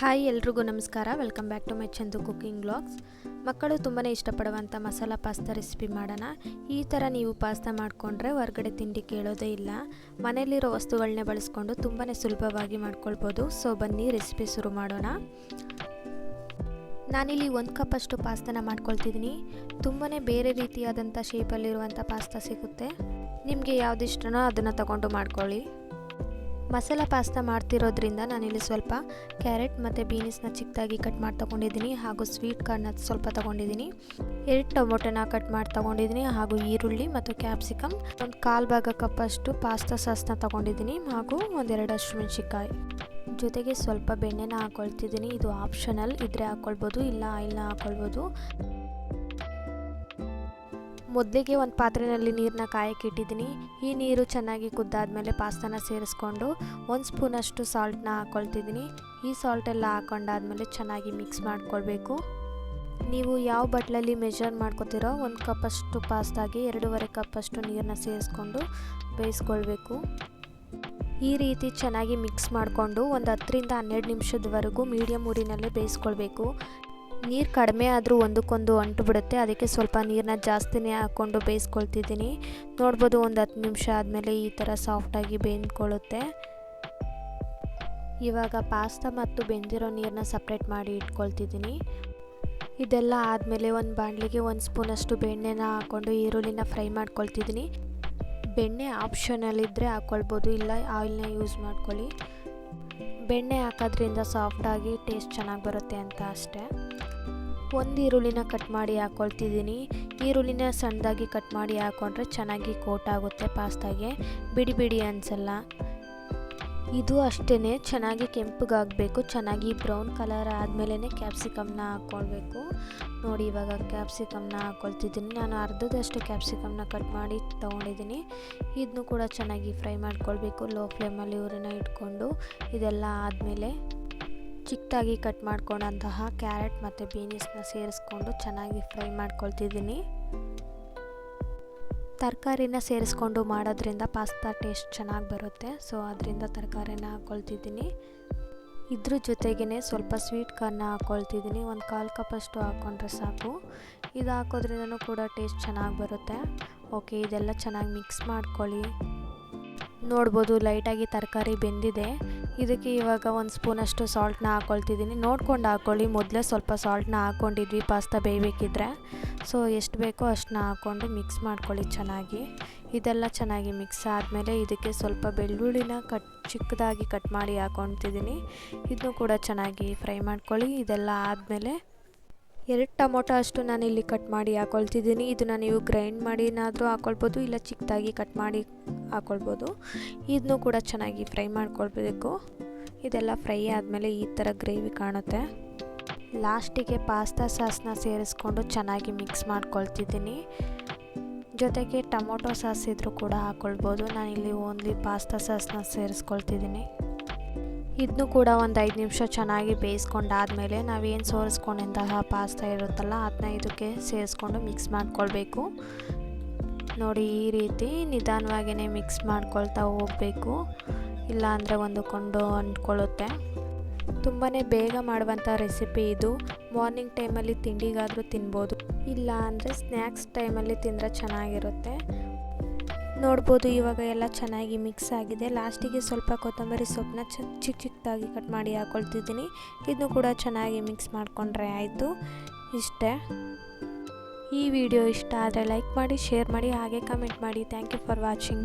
Hi ಎಲ್ರಿಗೂ ನಮಸ್ಕಾರ. Welcome back to my Chandu cooking blogs ಮಕ್ಕಳು ತುಂಬಾ ಇಷ್ಟಪಡುವಂಥ ಮಸಾಲ ಪಾಸ್ತಾ ರೆಸಿಪಿ ಮಾಡೋಣ. ಈ ಥರ ನೀವು ಪಾಸ್ತಾ ಮಾಡಿಕೊಂಡ್ರೆ ಹೊರಗಡೆ ತಿಂಡಿ ಕೇಳೋದೇ ಇಲ್ಲ. ಮನೆಯಲ್ಲಿರೋ ವಸ್ತುಗಳನ್ನೇ ಬಳಸ್ಕೊಂಡು ತುಂಬಾ ಸುಲಭವಾಗಿ ಮಾಡ್ಕೊಳ್ಬೋದು. ಸೊ ಬನ್ನಿ ರೆಸಿಪಿ ಶುರು ಮಾಡೋಣ. ನಾನಿಲ್ಲಿ ಒಂದು ಕಪ್ಪಷ್ಟು ಪಾಸ್ತಾನ ಮಾಡ್ಕೊಳ್ತಿದ್ದೀನಿ. ತುಂಬಾ ಬೇರೆ ರೀತಿಯಾದಂಥ ಶೇಪಲ್ಲಿರುವಂಥ ಪಾಸ್ತಾ ಸಿಗುತ್ತೆ. ನಿಮಗೆ ಯಾವ್ದು ಇಷ್ಟನೋ ಅದನ್ನು ತಗೊಂಡು ಮಾಡ್ಕೊಳ್ಳಿ. ಮಸಾಲ ಪಾಸ್ತಾ ಮಾಡ್ತಿರೋದ್ರಿಂದ ನಾನಿಲ್ಲಿ ಸ್ವಲ್ಪ ಕ್ಯಾರೆಟ್ ಮತ್ತು ಬೀನ್ಸ್ನ ಚಿಕ್ಕದಾಗಿ ಕಟ್ ಮಾಡಿ ತೊಗೊಂಡಿದ್ದೀನಿ ಹಾಗೂ ಸ್ವೀಟ್ ಕಾರ್ನ ಸ್ವಲ್ಪ ತೊಗೊಂಡಿದ್ದೀನಿ. ಎರಡು ಟೊಮೊಟೊನ ಕಟ್ ಮಾಡಿ ತೊಗೊಂಡಿದ್ದೀನಿ ಹಾಗೂ ಈರುಳ್ಳಿ ಮತ್ತು ಕ್ಯಾಪ್ಸಿಕಮ್. ಒಂದು ಕಾಲು ಭಾಗ ಕಪ್ಪಷ್ಟು ಪಾಸ್ತಾ ಸಾಸ್ನ ತೊಗೊಂಡಿದ್ದೀನಿ ಹಾಗೂ ಒಂದೆರಡು ಹಸಿಮೆಣ್ಸಿಕಾಯಿ ಜೊತೆಗೆ ಸ್ವಲ್ಪ ಬೆಣ್ಣೆನ ಹಾಕ್ಕೊಳ್ತಿದ್ದೀನಿ ಇದು ಆಪ್ಷನಲ್ ಇದ್ರೆ ಹಾಕ್ಕೊಳ್ಬೋದು ಇಲ್ಲ ಆಯಿಲ್ನ ಹಾಕ್ಕೊಳ್ಬೋದು ಮೊದಲಿಗೆ ಒಂದು ಪಾತ್ರೆಯಲ್ಲಿ ನೀರನ್ನ ಕಾಯಕ್ಕೆ ಇಟ್ಟಿದ್ದೀನಿ. ಈ ನೀರು ಚೆನ್ನಾಗಿ ಕುದ್ದಾದ್ಮೇಲೆ ಪಾಸ್ತಾನ ಸೇರಿಸ್ಕೊಂಡು ಒಂದು ಸ್ಪೂನಷ್ಟು ಸಾಲ್ಟ್ನ ಹಾಕ್ಕೊಳ್ತಿದ್ದೀನಿ ಈ ಸಾಲ್ಟ್ ಎಲ್ಲ ಹಾಕೊಂಡಾದ್ಮೇಲೆ ಚೆನ್ನಾಗಿ ಮಿಕ್ಸ್ ಮಾಡ್ಕೊಳ್ಬೇಕು. ನೀವು ಯಾವ ಬಟ್ಲಲ್ಲಿ ಮೆಜರ್ ಮಾಡ್ಕೊತೀರೋ ಒಂದು ಕಪ್ಪಷ್ಟು ಪಾಸ್ತಾಗೆ ಎರಡೂವರೆ ಕಪ್ಪಷ್ಟು ನೀರನ್ನ ಸೇರಿಸ್ಕೊಂಡು ಬೇಯಿಸ್ಕೊಳ್ಬೇಕು. ಈ ರೀತಿ ಚೆನ್ನಾಗಿ ಮಿಕ್ಸ್ ಮಾಡಿಕೊಂಡು ಒಂದು ಹತ್ತರಿಂದ ಹನ್ನೆರಡು ನಿಮಿಷದವರೆಗೂ ಮೀಡಿಯಮ್ ಊರಿನಲ್ಲೇ ಬೇಯಿಸ್ಕೊಳ್ಬೇಕು. ನೀರು ಕಡಿಮೆ ಆದರೂ ಒಂದಕ್ಕೊಂದು ಅಂಟು ಬಿಡುತ್ತೆ ಅದಕ್ಕೆ ಸ್ವಲ್ಪ ನೀರನ್ನ ಜಾಸ್ತಿನೇ ಹಾಕ್ಕೊಂಡು ಬೇಯಿಸ್ಕೊಳ್ತಿದ್ದೀನಿ. ನೋಡ್ಬೋದು ಒಂದು ಹತ್ತು ನಿಮಿಷ ಆದಮೇಲೆ ಈ ಥರ ಸಾಫ್ಟಾಗಿ ಬೇಯ್ಕೊಳ್ಳುತ್ತೆ ಇವಾಗ ಪಾಸ್ತಾ ಮತ್ತು ಬೆಂದಿರೋ ನೀರನ್ನ ಸಪ್ರೇಟ್ ಮಾಡಿ ಇಟ್ಕೊಳ್ತಿದ್ದೀನಿ. ಇದೆಲ್ಲ ಆದಮೇಲೆ ಒಂದು ಬಾಣಲಿಗೆ ಒಂದು ಸ್ಪೂನಷ್ಟು ಬೆಣ್ಣೆನ ಹಾಕ್ಕೊಂಡು ಈರುಳ್ಳಿನ ಫ್ರೈ ಮಾಡ್ಕೊಳ್ತಿದ್ದೀನಿ. ಬೆಣ್ಣೆ ಆಪ್ಷನಲ್ಲಿದ್ದರೆ ಹಾಕ್ಕೊಳ್ಬೋದು ಇಲ್ಲ ಆಯಿಲ್ನ ಯೂಸ್ ಮಾಡ್ಕೊಳ್ಳಿ. ಬೆಣ್ಣೆ ಹಾಕೋದ್ರಿಂದ ಸಾಫ್ಟಾಗಿ ಟೇಸ್ಟ್ ಚೆನ್ನಾಗಿ ಬರುತ್ತೆ ಅಂತ ಅಷ್ಟೇ. ಒಂದು ಈರುಳ್ಳಿನ ಕಟ್ ಮಾಡಿ ಹಾಕ್ಕೊಳ್ತಿದ್ದೀನಿ ಈರುಳ್ಳಿನ ಸಣ್ಣದಾಗಿ ಕಟ್ ಮಾಡಿ ಹಾಕ್ಕೊಂಡ್ರೆ ಚೆನ್ನಾಗಿ ಕೋಟ್ ಆಗುತ್ತೆ ಪಾಸ್ತಾಗೆ. ಬಿಡಿ ಬಿಡಿ ಅನಿಸಲ್ಲ. ಇದು ಅಷ್ಟೇ ಚೆನ್ನಾಗಿ ಕೆಂಪಗಾಗಬೇಕು, ಚೆನ್ನಾಗಿ ಬ್ರೌನ್ ಕಲರ್ ಆದಮೇಲೆ ಕ್ಯಾಪ್ಸಿಕಮ್ನ ಹಾಕ್ಕೊಳ್ಬೇಕು. ನೋಡಿ, ಇವಾಗ ಕ್ಯಾಪ್ಸಿಕಮ್ನ ಹಾಕ್ಕೊಳ್ತಿದ್ದೀನಿ. ನಾನು ಅರ್ಧದಷ್ಟು ಕ್ಯಾಪ್ಸಿಕಮ್ನ ಕಟ್ ಮಾಡಿ ತೊಗೊಂಡಿದ್ದೀನಿ. ಇದನ್ನು ಕೂಡ ಚೆನ್ನಾಗಿ ಫ್ರೈ ಮಾಡ್ಕೊಳ್ಬೇಕು, ಲೋ ಫ್ಲೇಮಲ್ಲಿ ಊರನ್ನ ಇಟ್ಕೊಂಡು. ಇದೆಲ್ಲ ಆದಮೇಲೆ ಚಿಕ್ಕದಾಗಿ ಕಟ್ ಮಾಡ್ಕೊಂಡಂತಹ ಕ್ಯಾರೆಟ್ ಮತ್ತು ಬೀನ್ಸ್ನ ಸೇರಿಸ್ಕೊಂಡು ಚೆನ್ನಾಗಿ ಫ್ರೈ ಮಾಡ್ಕೊಳ್ತಿದ್ದೀನಿ. ತರಕಾರಿನ ಸೇರಿಸ್ಕೊಂಡು ಮಾಡೋದ್ರಿಂದ ಪಾಸ್ತಾ ಟೇಸ್ಟ್ ಚೆನ್ನಾಗಿ ಬರುತ್ತೆ. ಸೊ ಅದರಿಂದ ತರಕಾರಿನ ಹಾಕ್ಕೊಳ್ತಿದ್ದೀನಿ ಇದ್ರ ಜೊತೆಗೇ ಸ್ವಲ್ಪ ಸ್ವೀಟ್ ಕಾರ್ನ ಹಾಕ್ಕೊಳ್ತಿದ್ದೀನಿ ಒಂದು ಕಾಲು ಕಪ್ಪಷ್ಟು ಹಾಕ್ಕೊಂಡ್ರೆ ಸಾಕು. ಇದು ಹಾಕೋದ್ರಿಂದನೂ ಕೂಡ ಟೇಸ್ಟ್ ಚೆನ್ನಾಗಿ ಬರುತ್ತೆ. ಓಕೆ ಇದೆಲ್ಲ ಚೆನ್ನಾಗಿ ಮಿಕ್ಸ್ ಮಾಡ್ಕೊಳ್ಳಿ. ನೋಡ್ಬೋದು ಲೈಟಾಗಿ ತರಕಾರಿ ಬೆಂದಿದೆ. ಇದಕ್ಕೆ ಇವಾಗ ಒಂದು ಸ್ಪೂನಷ್ಟು ಸಾಲ್ಟ್ನ ಹಾಕ್ಕೊಳ್ತಿದ್ದೀನಿ ನೋಡ್ಕೊಂಡು ಹಾಕ್ಕೊಳ್ಳಿ ಮೊದಲೇ ಸ್ವಲ್ಪ ಸಾಲ್ಟ್ನ ಹಾಕ್ಕೊಂಡಿದ್ವಿ ಪಾಸ್ತಾ ಬೇಯಬೇಕಿದ್ರೆ. ಸೊ ಎಷ್ಟು ಬೇಕೋ ಅಷ್ಟನ್ನ ಹಾಕ್ಕೊಂಡು ಮಿಕ್ಸ್ ಮಾಡ್ಕೊಳ್ಳಿ ಚೆನ್ನಾಗಿ. ಇದೆಲ್ಲ ಚೆನ್ನಾಗಿ ಮಿಕ್ಸ್ ಆದಮೇಲೆ ಇದಕ್ಕೆ ಸ್ವಲ್ಪ ಬೆಳ್ಳುಳ್ಳಿನ ಕಟ್ ಚಿಕ್ಕದಾಗಿ ಕಟ್ ಮಾಡಿ ಹಾಕ್ಕೊತಿದ್ದೀನಿ ಇದನ್ನು ಕೂಡ ಚೆನ್ನಾಗಿ ಫ್ರೈ ಮಾಡ್ಕೊಳ್ಳಿ. ಇದೆಲ್ಲ ಆದಮೇಲೆ ಎರಡು ಟೊಮೊಟೊ ಅಷ್ಟು ನಾನು ಇಲ್ಲಿ ಕಟ್ ಮಾಡಿ ಹಾಕ್ಕೊಳ್ತಿದ್ದೀನಿ. ಇದನ್ನು ನೀವು ಗ್ರೈಂಡ್ ಮಾಡಿನಾದರೂ ಹಾಕ್ಕೊಳ್ಬೋದು, ಇಲ್ಲ ಚಿಕ್ಕದಾಗಿ ಕಟ್ ಮಾಡಿ ಹಾಕ್ಕೊಳ್ಬೋದು. ಇದನ್ನು ಕೂಡ ಚೆನ್ನಾಗಿ ಫ್ರೈ ಮಾಡ್ಕೊಳ್ಬೇಕು. ಇದೆಲ್ಲ ಫ್ರೈ ಆದಮೇಲೆ ಈ ಥರ ಗ್ರೇವಿ ಕಾಣುತ್ತೆ. ಲಾಸ್ಟಿಗೆ ಪಾಸ್ತಾ ಸಾಸ್ನ ಸೇರಿಸ್ಕೊಂಡು ಚೆನ್ನಾಗಿ ಮಿಕ್ಸ್ ಮಾಡ್ಕೊಳ್ತಿದ್ದೀನಿ. ಜೊತೆಗೆ ಟೊಮೊಟೊ ಸಾಸ್ ಇದ್ದರೂ ಕೂಡ ಹಾಕ್ಕೊಳ್ಬೋದು ಇಲ್ಲಿ ಓನ್ಲಿ ಪಾಸ್ತಾ ಸಾಸ್ನ ಸೇರಿಸ್ಕೊಳ್ತಿದ್ದೀನಿ. ಇದನ್ನು ಕೂಡ ಒಂದು ಐದು ನಿಮಿಷ ಚೆನ್ನಾಗಿ ಬೇಯಿಸ್ಕೊಂಡಾದಮೇಲೆ ನಾವೇನು ಸೋರಿಸ್ಕೊಂಡಂತಹ ಪಾಸ್ತಾ ಇರುತ್ತಲ್ಲ ಅದನ್ನ ಇದಕ್ಕೆ ಸೇರಿಸ್ಕೊಂಡು ಮಿಕ್ಸ್ ಮಾಡ್ಕೊಳ್ಬೇಕು. ನೋಡಿ ಈ ರೀತಿ ನಿಧಾನವಾಗಿಯೇ ಮಿಕ್ಸ್ ಮಾಡ್ಕೊಳ್ತಾ ಹೋಗಬೇಕು. ಇಲ್ಲಾಂದರೆ ಒಂದಕ್ಕೊಂದು ಅಂಟ್ಕೊಳ್ಳುತ್ತೆ ತುಂಬಾ ಬೇಗ ಮಾಡುವಂಥ ರೆಸಿಪಿ ಇದು. ಮಾರ್ನಿಂಗ್ ಟೈಮಲ್ಲಿ ತಿಂಡಿಗಾದರೂ ತಿನ್ಬೋದು. ಇಲ್ಲ ಅಂದರೆ ಸ್ನ್ಯಾಕ್ಸ್ ಟೈಮಲ್ಲಿ ತಿಂದರೆ ಚೆನ್ನಾಗಿರುತ್ತೆ. ನೋಡ್ಬೋದು ಇವಾಗ ಎಲ್ಲ ಚೆನ್ನಾಗಿ ಮಿಕ್ಸ್ ಆಗಿದೆ. ಲಾಸ್ಟಿಗೆ ಸ್ವಲ್ಪ ಕೊತ್ತಂಬರಿ ಸೊಪ್ಪನ್ನ ಚಿಕ್ಕ ಚಿಕ್ಕದಾಗಿ ಕಟ್ ಮಾಡಿ ಹಾಕ್ಕೊಳ್ತಿದ್ದೀನಿ ಇದನ್ನು ಕೂಡ ಚೆನ್ನಾಗಿ ಮಿಕ್ಸ್ ಮಾಡಿಕೊಂಡ್ರೆ ಆಯಿತು. ಇಷ್ಟೇ. ಈ ವಿಡಿಯೋ ಇಷ್ಟ ಆದರೆ ಲೈಕ್ ಮಾಡಿ ಶೇರ್ ಮಾಡಿ, ಹಾಗೆ ಕಮೆಂಟ್ ಮಾಡಿ. Thank you for watching